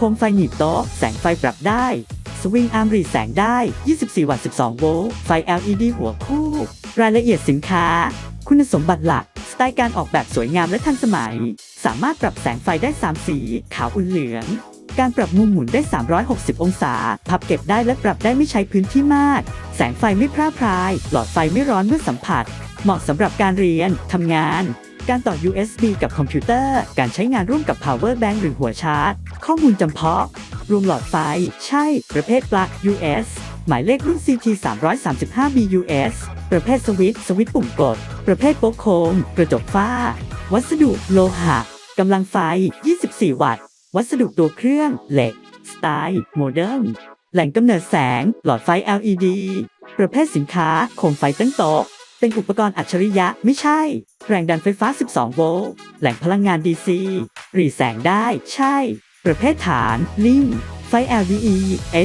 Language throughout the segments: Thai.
คมไฟหนีบโต๊ะ แสงไฟปรับได้ สวิงอาร์มรีแสงได้ 24 วัตต์ 12 โวลต์ ไฟ LED หัวคู่ รายละเอียดสินค้า คุณสมบัติหลัก สไตล์การออกแบบสวยงามและทันสมัย สามารถปรับแสงไฟได้ 3 สี ขาวอุ่นเหลือง การปรับมุมหมุนได้ 360 องศา พับเก็บได้และปรับได้ไม่ใช้พื้นที่มาก แสงไฟไม่พร่าพราย หลอดไฟไม่ร้อนเมื่อสัมผัส เหมาะสำหรับการเรียนทำงาน การต่อ USB กับคอมพิวเตอร์ การใช้งานร่วมกับ power bank หรือหัวชาร์จ ข้อมูลจำเพาะ รวมหลอดไฟ ใช่ ประเภทปลั๊ก US หมายเลขรุ่น CT 335 BUS ประเภทสวิตช์สวิตช์ปุ่มกด ประเภทโป๊กโคม กระจกฝ้า วัสดุโลหะกำลังไฟ 24 วัตต์ วัสดุตัวเครื่องเหล็ก สไตล์โมเดิร์นแหล่งกำเนิดแสง หลอดไฟ LED ประเภทสินค้าโคมไฟตั้งโต๊ะ เป็นอุปกรณ์อัจฉริยะไม่ใช่ แรงดันไฟฟ้า 12 โวลต์แหล่งพลังงาน DC รีแสงได้ ใช่ ประเภทฐานลิง ไฟ LDE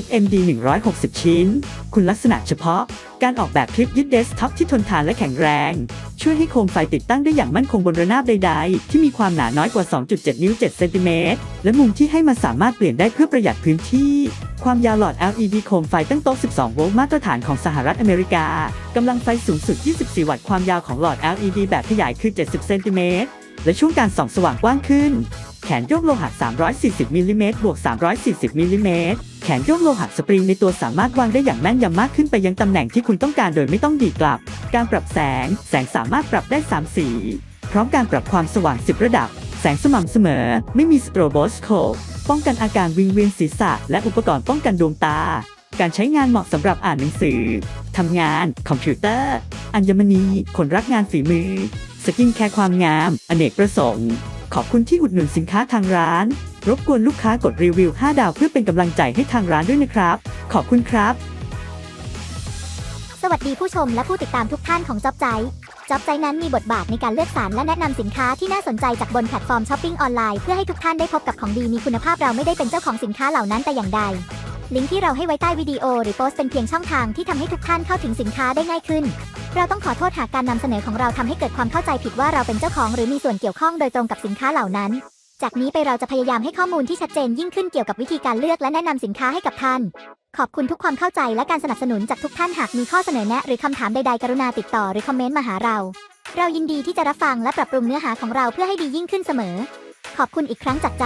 SMD 160 ชิ้น คุณลักษณะเฉพาะ การออกแบบคลิปยึดเดสก์ท็อปที่ทนทานและแข็งแรง ช่วยให้โคมไฟติดตั้งได้อย่างมั่นคงบนระนาบใดๆ ที่มีความหนาน้อยกว่า 2.7 นิ้ว 7 เซนติเมตร และมุมที่ให้มาสามารถเปลี่ยนได้เพื่อประหยัดพื้นที่ ความยาวหลอด LED โคมไฟตั้งโต๊ะ 12 โวลต์มาตรฐานของสหรัฐอเมริกา กำลังไฟสูงสุด 24 วัตต์ ความยาวของหลอด LED แบบขยายคือ 70 เซนติเมตร และช่วงการส่องสว่างกว้างขึ้น แขนโยกโลหะ 340มิลลิเมตรบวก 340มิลลิเมตรแขนโยกโลหะสปริงในตัวสามารถวางได้อย่างแม่นยำมากขึ้นไปยังตำแหน่งที่คุณต้องการโดยไม่ต้องดีดกลับ การปรับแสง แสงสามารถปรับได้ 3 สี พร้อมการปรับความสว่าง 10 ระดับ แสงสม่ำเสมอ ไม่มีสโตรโบสโคปป้องกันอาการวิงเวียนศีรษะ และอุปกรณ์ป้องกันดวงตา การใช้งานเหมาะสำหรับอ่านหนังสือ ทำงาน คอมพิวเตอร์ อัญมณี คนรักงานฝีมือ สกินแคร์ความงาม อเนกประสงค์ ขอบคุณที่อุดหนุนสินค้าทางร้าน รบกวนลูกค้ากดรีวิว 5 ดาวเพื่อเป็นกำลังใจให้ทางร้านด้วยนะครับ ขอบคุณครับ สวัสดีผู้ชมและผู้ติดตามทุกท่านของจ็อบใจจ็อบใจนั้นมีบทบาทในการเลือกสรรและแนะนำสินค้าที่น่าสนใจจากบนแพลตฟอร์มช้อปปิ้งออนไลน์เพื่อให้ทุกท่านได้พบกับของดีมีคุณภาพเราไม่ได้เป็นเจ้าของสินค้าเหล่านั้นแต่อย่างใด ลิงก์ที่เราให้ไว้ใต้วิดีโอหรือโพสต์เป็นเพียงช่องทางที่ทำให้ทุกท่านเข้าถึงสินค้าได้ง่ายขึ้น เราต้องขอโทษหากการนำเสนอของเราทำให้เกิดความเข้าใจผิดว่าเราเป็นเจ้าของหรือมีส่วนเกี่ยวข้องโดยตรงกับสินค้าเหล่านั้น จากนี้ไปเราจะพยายามให้ข้อมูลที่ชัดเจนยิ่งขึ้นเกี่ยวกับวิธีการเลือกและแนะนำสินค้าให้กับท่าน ขอบคุณทุกความเข้าใจและการสนับสนุนจากทุกท่านหากมีข้อเสนอแนะ หรือคำถามใดๆกรุณาติดต่อหรือคอมเมนต์มาหาเรา เรายินดีที่จะรับฟังและปรับปรุงเนื้อหาของเราเพื่อให้ดียิ่งขึ้นเสมอ ขอบคุณอีกครั้งจากใจ